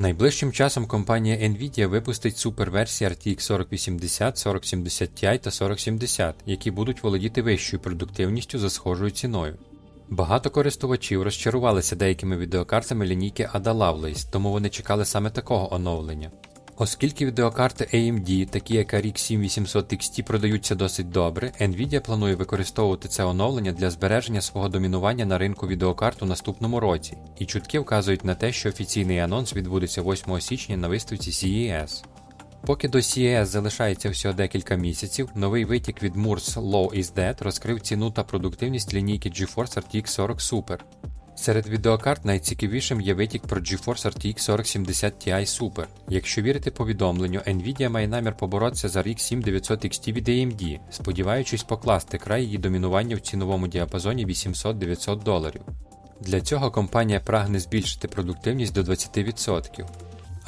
Найближчим часом компанія Nvidia випустить суперверсії RTX 4080, 4070 Ti та 4070, які будуть володіти вищою продуктивністю за схожою ціною. Багато користувачів розчарувалися деякими відеокартами лінійки Ada Lovelace, тому вони чекали саме такого оновлення. Оскільки відеокарти AMD, такі як RX 7800 XT, продаються досить добре, Nvidia планує використовувати це оновлення для збереження свого домінування на ринку відеокарт у наступному році, і чутки вказують на те, що офіційний анонс відбудеться 8 січня на виставці CES. Поки до CES залишається всього декілька місяців, новий витік від Moore's Law is Dead розкрив ціну та продуктивність лінійки GeForce RTX 40 Super. Серед відеокарт найцікавішим є витік про GeForce RTX 4070 Ti Super. Якщо вірити повідомленню, Nvidia має намір поборотися за RX 7900 XT від AMD, сподіваючись покласти край її домінування в ціновому діапазоні 800-900 доларів. Для цього компанія прагне збільшити продуктивність до 20%.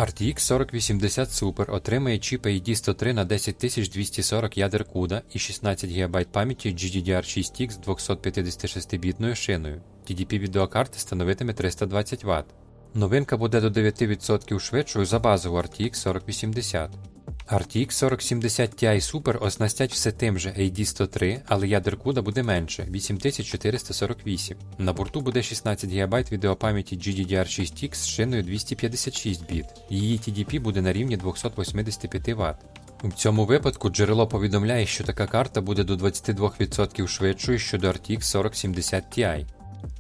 RTX 4080 Super отримає чіп AD 103 на 10240 ядер CUDA і 16 ГБ пам'яті GDDR6X з 256-бітною шиною. TDP відеокарти становитиме 320 Вт. Новинка буде до 9% швидшою за базову RTX 4080. RTX 4070 Ti Super оснастять все тим же AD103, але ядер CUDA буде менше 8448. На борту буде 16 ГБ відеопам'яті GDDR6X з шиною 256 біт. Її TDP буде на рівні 285 Вт. У цьому випадку джерело повідомляє, що така карта буде до 22% швидшою щодо RTX 4070 Ti.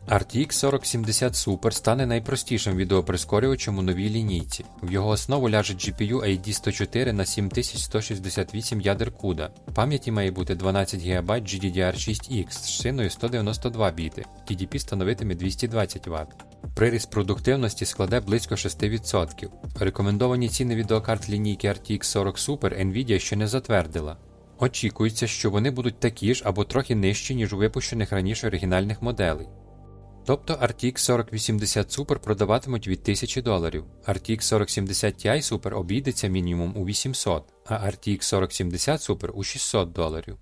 RTX 4070 Super стане найпростішим відеоприскорювачем у новій лінійці. В його основу ляже GPU AD104 на 7168 ядер CUDA. Пам'яті має бути 12 ГБ GDDR6X з шиною 192 біти, TDP становитиме 220 Вт. Приріст продуктивності складе близько 6%. Рекомендовані ціни відеокарт лінійки RTX 40 Super Nvidia ще не затвердила. Очікується, що вони будуть такі ж або трохи нижчі, ніж у випущених раніше оригінальних моделей. Тобто RTX 4080 Super продаватимуть від 1000 доларів, RTX 4070 Ti Super обійдеться мінімум у 800, а RTX 4070 Super у 600 доларів.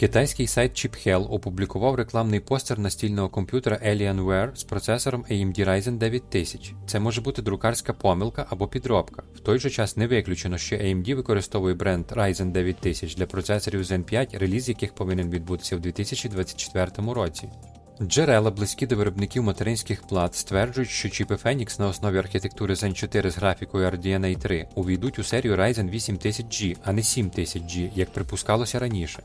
Китайський сайт ChipHell опублікував рекламний постер настільного комп'ютера Alienware з процесором AMD Ryzen 9000. Це може бути друкарська помилка або підробка. В той же час не виключено, що AMD використовує бренд Ryzen 9000 для процесорів Zen 5, реліз яких повинен відбутися в 2024 році. Джерела, близькі до виробників материнських плат, стверджують, що чіпи Phoenix на основі архітектури Zen 4 з графікою RDNA 3 увійдуть у серію Ryzen 8000G, а не 7000G, як припускалося раніше.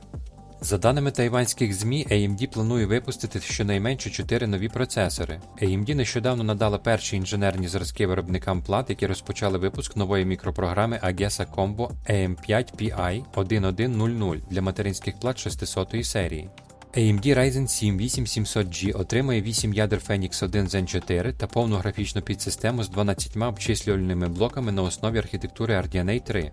За даними тайванських ЗМІ, AMD планує випустити щонайменше 4 нові процесори. AMD нещодавно надала перші інженерні зразки виробникам плат, які розпочали випуск нової мікропрограми AGESA Combo AM5PI 1100 для материнських плат 600 серії. AMD Ryzen 7 8700G отримає 8 ядер Phoenix 1 Zen 4 та повну графічну підсистему з 12 обчислювальними блоками на основі архітектури RDNA 3.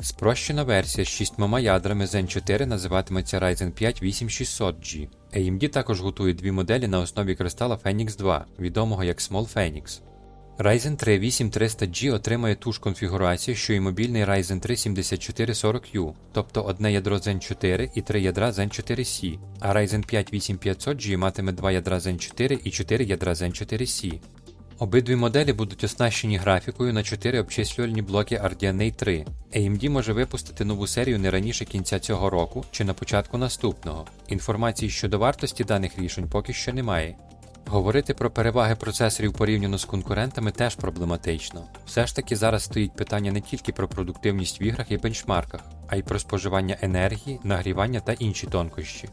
Спрощена версія з 6 ядрами Zen 4 називатиметься Ryzen 5 8600G. AMD також готує дві моделі на основі кристала Phoenix 2, відомого як Small Phoenix. Ryzen 3 8300G отримає ту ж конфігурацію, що і мобільний Ryzen 3 7440U, тобто одне ядро Zen 4 і три ядра Zen 4C, а Ryzen 5 8500G матиме два ядра Zen 4 і 4 ядра Zen 4C. Обидві моделі будуть оснащені графікою на 4 обчислювальні блоки RDNA 3. AMD може випустити нову серію не раніше кінця цього року чи на початку наступного. Інформації щодо вартості даних рішень поки що немає. Говорити про переваги процесорів порівняно з конкурентами теж проблематично. Все ж таки зараз стоїть питання не тільки про продуктивність в іграх і бенчмарках, а й про споживання енергії, нагрівання та інші тонкощі.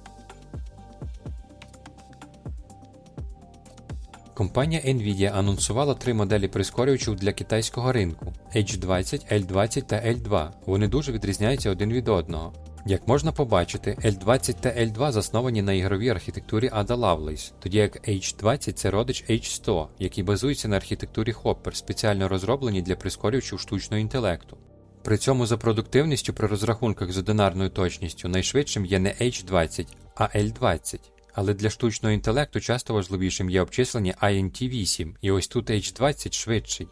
Компанія Nvidia анонсувала три моделі прискорювачів для китайського ринку H20, L20 та L2. Вони дуже відрізняються один від одного. Як можна побачити, L20 та L2 засновані на ігровій архітектурі Ada Lovelace, тоді як H20 це родич H100, який базується на архітектурі Hopper, спеціально розроблені для прискорювачів штучного інтелекту. При цьому за продуктивністю при розрахунках з одинарною точністю найшвидшим є не H20, а L20. Але для штучного інтелекту часто важливішим є обчислення INT8, і ось тут H20 швидший.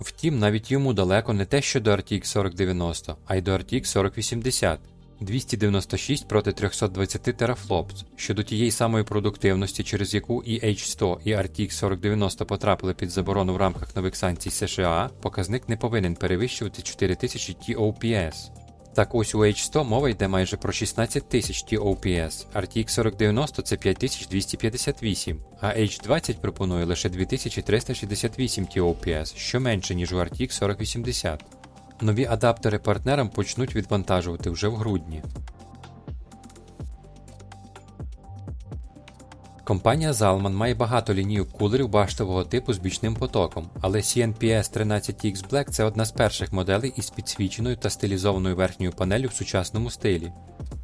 Втім, навіть йому далеко не те, що до RTX 4090, а й до RTX 4080. 296 проти 320 терафлопс. Щодо тієї самої продуктивності, через яку і H100 і RTX 4090 потрапили під заборону в рамках нових санкцій США, показник не повинен перевищувати 4000 TOPS. Так ось у H100 мова йде майже про 16 тисяч TOPS, RTX 4090 це 5258, а H20 пропонує лише 2368 TOPS, що менше, ніж у RTX 4080. Нові адаптери партнерам почнуть відвантажувати вже в грудні. Компанія Zalman має багато лінійок кулерів баштового типу з бічним потоком, але CNPS 13X Black це одна з перших моделей із підсвіченою та стилізованою верхньою панелью в сучасному стилі.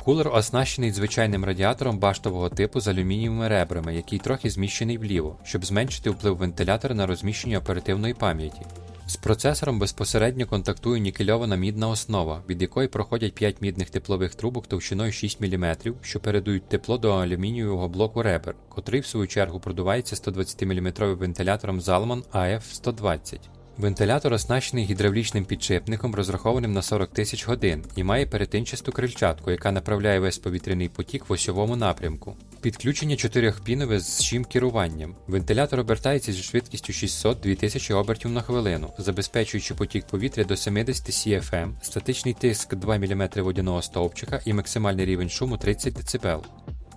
Кулер оснащений звичайним радіатором баштового типу з алюмінієвими ребрами, який трохи зміщений вліво, щоб зменшити вплив вентилятора на розміщення оперативної пам'яті. З процесором безпосередньо контактує нікельована мідна основа, від якої проходять 5 мідних теплових трубок товщиною 6 мм, що передають тепло до алюмінієвого блоку ребер, котрий в свою чергу продувається 120 мм вентилятором Zalman AF120. Вентилятор оснащений гідравлічним підшипником, розрахованим на 40 тисяч годин, і має перетинчасту крильчатку, яка направляє весь повітряний потік в осьовому напрямку. Підключення чотирьохпінове з щим керуванням. Вентилятор обертається зі швидкістю 600-2000 обертів на хвилину, забезпечуючи потік повітря до 70 CFM, статичний тиск 2 мм водяного стовпчика і максимальний рівень шуму 30 дБ.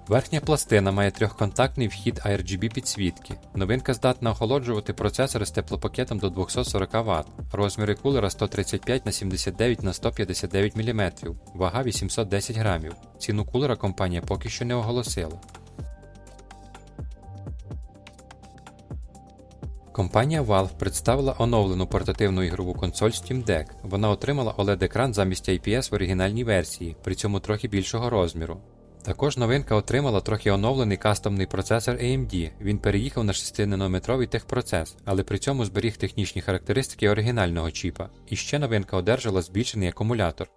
Верхня пластина має трьохконтактний вхід RGB підсвітки. Новинка здатна охолоджувати процесори з теплопакетом до 240 Вт. Розміри кулера 135 на 79 на 159 мм, вага 810 грамів. Ціну кулера компанія поки що не оголосила. Компанія Valve представила оновлену портативну ігрову консоль Steam Deck. Вона отримала OLED-екран замість IPS в оригінальній версії, при цьому трохи більшого розміру. Також новинка отримала трохи оновлений кастомний процесор AMD. Він переїхав на 6-нанометровий техпроцес, але при цьому зберіг технічні характеристики оригінального чіпа. І ще новинка одержала збільшений акумулятор.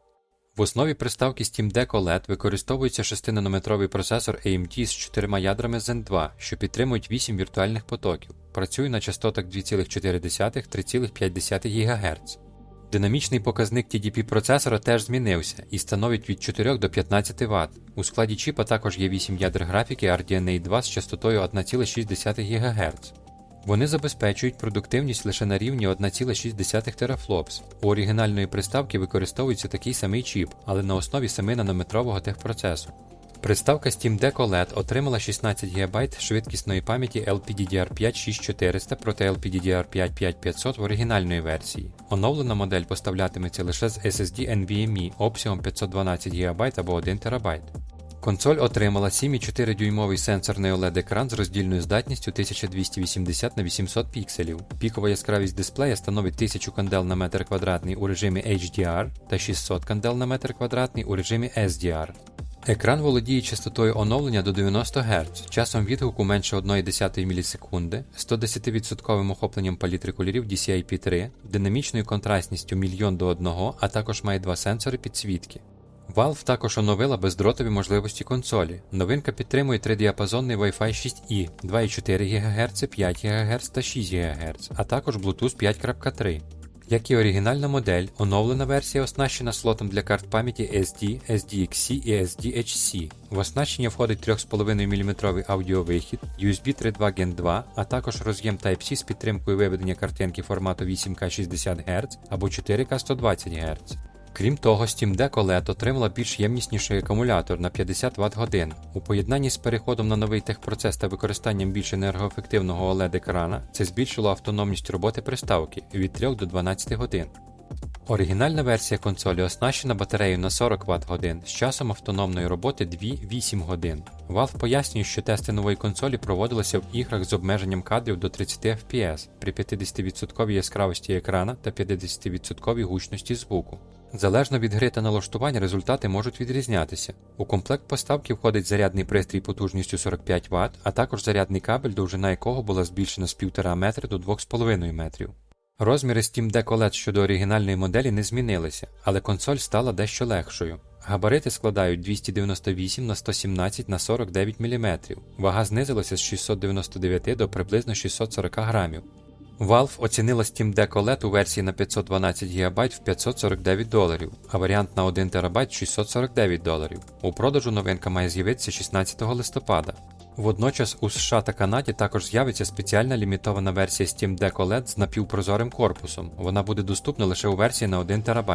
В основі приставки Steam Deck OLED використовується 6-нанометровий процесор AMD з 4 ядрами Zen 2, що підтримують 8 віртуальних потоків. Працює на частотах 2,4-3,5 ГГц. Динамічний показник TDP процесора теж змінився і становить від 4 до 15 Вт. У складі чіпа також є 8 ядер графіки RDNA 2 з частотою 1,6 ГГц. Вони забезпечують продуктивність лише на рівні 1,6 терафлопс. У оригінальної приставки використовується такий самий чіп, але на основі 7-нанометрового техпроцесу. Приставка Steam Deck OLED отримала 16 ГБ швидкісної пам'яті LPDDR5 6400 проти LPDDR5 5500 в оригінальної версії. Оновлена модель поставлятиметься лише з SSD NVMe обсягом 512 ГБ або 1 ТБ. Консоль отримала 7,4 дюймовий сенсорний OLED-екран з роздільною здатністю 1280 на 800 пікселів. Пікова яскравість дисплея становить 1000 кандел на метр квадратний у режимі HDR та 600 кандел на метр квадратний у режимі SDR. Екран володіє частотою оновлення до 90 Гц, часом відгуку менше 1,1 мілісекунди, 110% охопленням палітри кольорів DCI-P3, динамічною контрастністю мільйон до 1, а також має два сенсори підсвітки. Valve також оновила бездротові можливості консолі. Новинка підтримує тридіапазонний Wi-Fi 6E 2,4 ГГц, 5 ГГц та 6 ГГц, а також Bluetooth 5.3. Як і оригінальна модель, оновлена версія оснащена слотом для карт пам'яті SD, SDXC і SDHC. В оснащення входить 3,5 мм аудіовихід, USB 3.2 Gen 2, а також роз'єм Type-C з підтримкою виведення картинки формату 8К 60 Гц або 4К 120 Гц. Крім того, Steam Deck OLED отримала більш ємнісніший акумулятор на 50 Вт годин. У поєднанні з переходом на новий техпроцес та використанням більш енергоефективного OLED-екрана це збільшило автономність роботи приставки від 3 до 12 годин. Оригінальна версія консолі оснащена батареєю на 40 Вт годин з часом автономної роботи 2-8 годин. Valve пояснює, що тести нової консолі проводилися в іграх з обмеженням кадрів до 30 FPS при 50% яскравості екрана та 50% гучності звуку. Залежно від гри та налаштувань, результати можуть відрізнятися. У комплект поставки входить зарядний пристрій потужністю 45 Вт, а також зарядний кабель, довжина якого була збільшена з 1,5 метра до 2,5 метрів. Розміри Steam Deck OLED щодо оригінальної моделі не змінилися, але консоль стала дещо легшою. Габарити складають 298 на 117 на 49 мм. Вага знизилася з 699 до приблизно 640 грамів. Valve оцінила Steam Deck OLED у версії на 512 ГБ в 549 доларів, а варіант на 1 ТБ 649 доларів. У продажу новинка має з'явитися 16 листопада. Водночас у США та Канаді також з'явиться спеціальна лімітована версія Steam Deck OLED з напівпрозорим корпусом. Вона буде доступна лише у версії на 1 ТБ.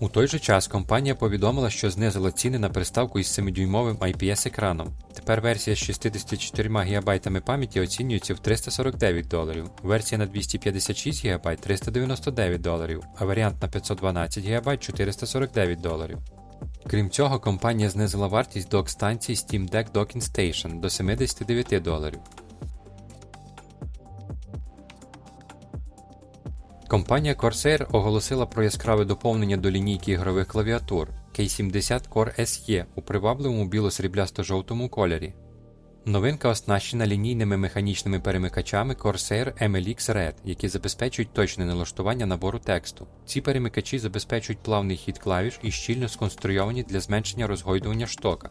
У той же час компанія повідомила, що знизила ціни на приставку із 7-дюймовим IPS-екраном. Тепер версія з 64 ГБ пам'яті оцінюється в 349 доларів, версія на 256 ГБ 399 доларів, а варіант на 512 ГБ 449 доларів. Крім цього, компанія знизила вартість док-станції Steam Deck Docking Station до 79 доларів. Компанія Corsair оголосила про яскраве доповнення до лінійки ігрових клавіатур K70 Core SE у привабливому біло-сріблясто-жовтому кольорі. Новинка оснащена лінійними механічними перемикачами Corsair MLX Red, які забезпечують точне налаштування набору тексту. Ці перемикачі забезпечують плавний хід клавіш і щільно сконструйовані для зменшення розгойдування штока.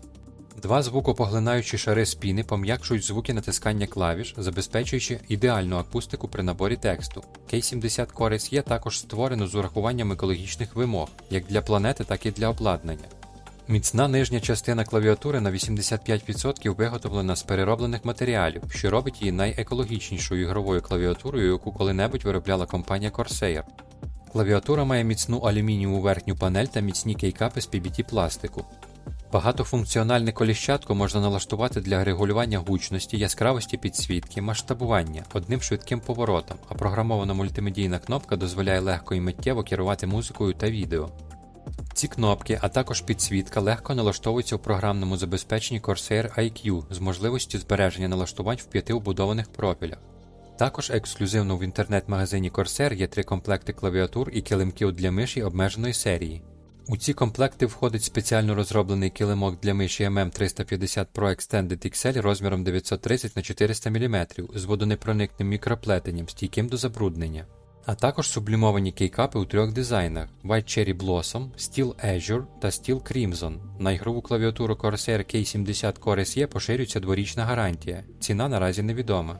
Два звукопоглинаючі шари спіни пом'якшують звуки натискання клавіш, забезпечуючи ідеальну акустику при наборі тексту. K70 Core SE також створено з урахуванням екологічних вимог, як для планети, так і для обладнання. Міцна нижня частина клавіатури на 85% виготовлена з перероблених матеріалів, що робить її найекологічнішою ігровою клавіатурою, яку коли-небудь виробляла компанія Corsair. Клавіатура має міцну алюмінієву верхню панель та міцні кейкапи з PBT пластику. Багатофункціональне коліщатко можна налаштувати для регулювання гучності, яскравості підсвітки, масштабування одним швидким поворотом, а програмована мультимедійна кнопка дозволяє легко і миттєво керувати музикою та відео. Ці кнопки, а також підсвітка легко налаштовуються у програмному забезпеченні Corsair IQ з можливістю збереження налаштувань в п'яти вбудованих профілях. Також ексклюзивно в інтернет-магазині Corsair є три комплекти клавіатур і килимків для миші обмеженої серії. У ці комплекти входить спеціально розроблений килимок для миші MM350 Pro Extended XL розміром 930 на 400 мм з водонепроникним мікроплетенням, стійким до забруднення. А також сублімовані кейкапи у трьох дизайнах: White Cherry Blossom, Steel Azure та Steel Crimson. На ігрову клавіатуру Corsair K70 Core SE поширюється дворічна гарантія. Ціна наразі невідома.